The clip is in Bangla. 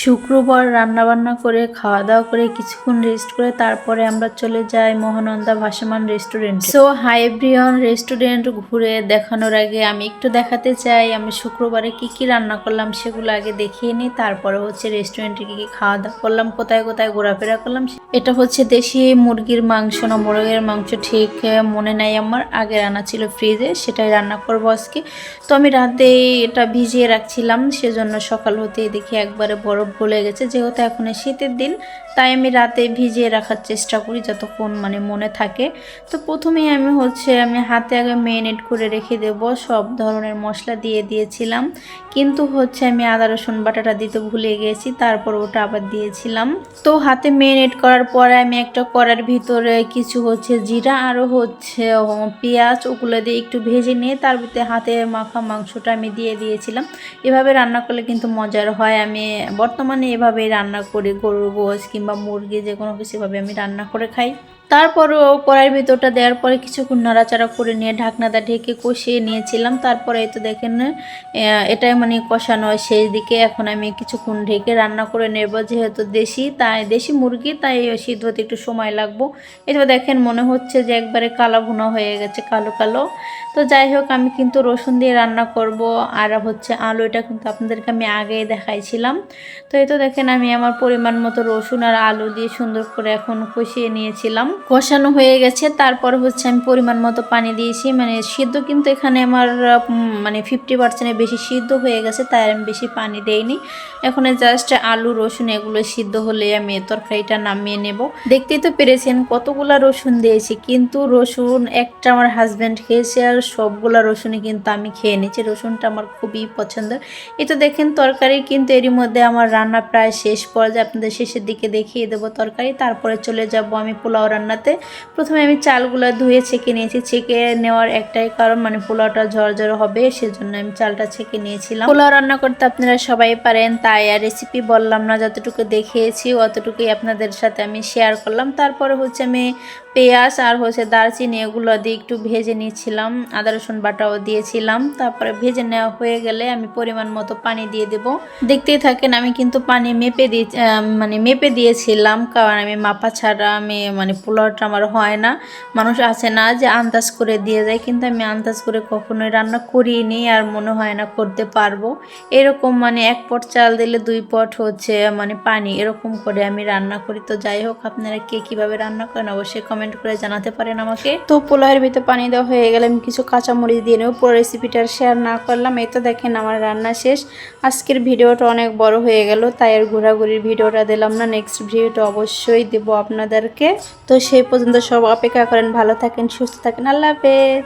শুক্রবার রান্নাবান্না করে খাওয়া দাওয়া করে, কিছুক্ষণ রেস্ট করে তারপরে আমরা চলে যাই মহানন্দা ভাসমান রেস্টুরেন্ট সো হাইব্রিয়ন রেস্টুরেন্ট ঘুরে দেখানোর আগে আমি একটু দেখাতে চাই, আমি শুক্রবারে কি কি রান্না করলাম সেগুলো আগে দেখিয়ে নিই, তারপরে হচ্ছে রেস্টুরেন্টে কি কি খাওয়া দাওয়া করলাম, কোথায় কোথায় ঘোরাফেরা করলাম এটা হচ্ছে দেশি মুরগির মাংস না মুরগের মাংস, ঠিক মনে নাই আমার, আগে রান্না ছিল ফ্রিজে সেটাই রান্না করব আজকে। তো আমি রাতে এটা ভিজিয়ে রাখছিলাম, সেজন্য সকাল হতেই দেখি একবারে বরফ গলে গেছে। যেহেতু এখন শীতের দিন, তাই আমি রাতে ভিজিয়ে রাখার চেষ্টা করি যতক্ষণ মানে মনে থাকে। তো প্রথমেই আমি হচ্ছে আমি হাতে আগে মেরিনেট করে রেখে দেব। সব ধরনের মশলা দিয়ে দিয়েছিলাম। কিন্তু হচ্ছে আমি আদা, রসুন বাটাটা দিতে ভুলে গেছি, তারপর ওটা আবার দিয়েছিলাম। তো হাতে মেরিনেট করার পরে আমি একটা কড়ার ভিতরে কিছু হচ্ছে জিরা আরও হচ্ছে পেঁয়াজ, ওগুলো দিয়ে একটু ভেজে নিয়ে তার ভিতরে হাতে মাখা মাংসটা আমি দিয়ে দিয়েছিলাম। এভাবে রান্না করলে কিন্তু মজার হয়। আমি বর্তমানে এভাবে রান্না করে গরুর গোশ কিংবা মুরগি যে কোনো কিছু এভাবে আমি রান্না করে খাই। তারপরও কড়াইয়ের ভিতরটা দেওয়ার পরে কিছুক্ষণ নাড়াচাড়া করে নিয়ে ঢাকনাটা ঢেকে কষিয়ে নিয়েছিলাম। তারপরে এই তো দেখেন এটাই মানে কষানো সেই দিকে। এখন আমি কিছুক্ষণ ঢেকে রান্না করে নেব। যেহেতু দেশি, তাই দেশি মুরগি, তাই সিদ্ধ হতে একটু সময় লাগবো। তো দেখেন, মনে হচ্ছে যে একবারে কালো ভুনা হয়ে গেছে, কালো কালো। তো যাই হোক, আমি কিন্তু রসুন দিয়ে রান্না করব। আর হচ্ছে আলু, এটা কিন্তু আপনাদেরকে আমি আগেই দেখাইছিলাম। তো এই তো দেখেন, আমি আমার পরিমাণ মতো রসুন আর আলু দিয়ে সুন্দর করে এখন কষিয়ে নিয়েছিলাম। কষানো হয়ে গেছে। তারপর হচ্ছে আমি পরিমাণ মতো পানি দিয়েছি। মানে সিদ্ধ কিন্তু এখানে আমার মানে ফিফটি পার্সেন্টের বেশি সিদ্ধ হয়ে গেছে, তাই আমি বেশি পানি দেইনি। এখন জাস্ট আলু, রসুন এগুলো সিদ্ধ হলে আমি তরকারিটা নামিয়ে নেব। দেখতেই তো পেরেছেন কতগুলা রসুন দিয়েছি, কিন্তু রসুন একটা আমার হাজব্যান্ড খেয়েছে আর সবগুলা রসুনই কিন্তু আমি খেয়ে নিয়েছি। রসুনটা আমার খুবই পছন্দের। এই তো দেখেন তরকারি কিন্তু এরই মধ্যে আমার রান্না প্রায় শেষ পর্যায়ে। আপনাদের শেষের দিকে দেখিয়ে দেবো তরকারি। তারপরে চলে যাব আমি পোলাও রান্নাতে প্রথমে আমি চালগুলো ধুয়ে ছেঁকে নিয়েছি। ছেঁকে নেওয়ার একটাই কারণ মানে পোলাওটা ঝরঝর হবে, সেজন্য আমি চালটা ছেঁকে নিয়েছিলাম। পোলাও রান্না করতে আপনারা সবাই পারেন, তাই আর রেসিপি বললাম না, যতটুকু দেখিয়েছি অতটুকুই আপনাদের সাথে আমি শেয়ার করলাম। তারপরে হচ্ছে আমি পেঁয়াজ আর হচ্ছে দারচিনি এগুলো দিয়ে একটু ভেজে নিয়েছিলাম আদা, রসুন বাটাও দিয়েছিলাম। তারপরে ভেজে নেওয়া হয়ে গেলে আমি পরিমাণ মতো পানি দিয়ে দেব। দেখতেই থাকেন, আমি কিন্তু পানি মেপে দিয়ে মানে মেপে দিয়েছিলাম, কারণ আমি মাপা ছাড়া আমি মানে পোলাওটা আমার হয় না। মানুষ আছে না যে আন্দাজ করে দিয়ে যায় কিন্তু আমি আন্দাজ করে কখনোই রান্না করিনি আর মনে হয় না করতে পারব। এরকম মানে এক পট চাল দিলে দুই পট হচ্ছে মানে পানি, এরকম করে আমি রান্না করি। তো যাই হোক, আপনারা কে কীভাবে রান্না করেন অবশ্যই কমেন্ট করে জানাতে পারেন আমাকে। তো পোলাওয়ের ভিতরে পানি দেওয়া হয়ে গেলে আমি কিছু কাঁচামরিচ দিয়ে নেব। পুরো রেসিপিটা শেয়ার না করলাম। এই তো দেখেন আমার রান্না শেষ। আজকের ভিডিওটা অনেক বড় হয়ে গেল, তাই আর ঘোরাঘুরির ভিডিওটা দিলাম না। নেক্সট ভিডিওটা অবশ্যই দেব আপনাদেরকে। তো সেই পর্যন্ত সব অপেক্ষা করেন, ভালো থাকেন, সুস্থ থাকেন। আল্লাহ হাফেজ।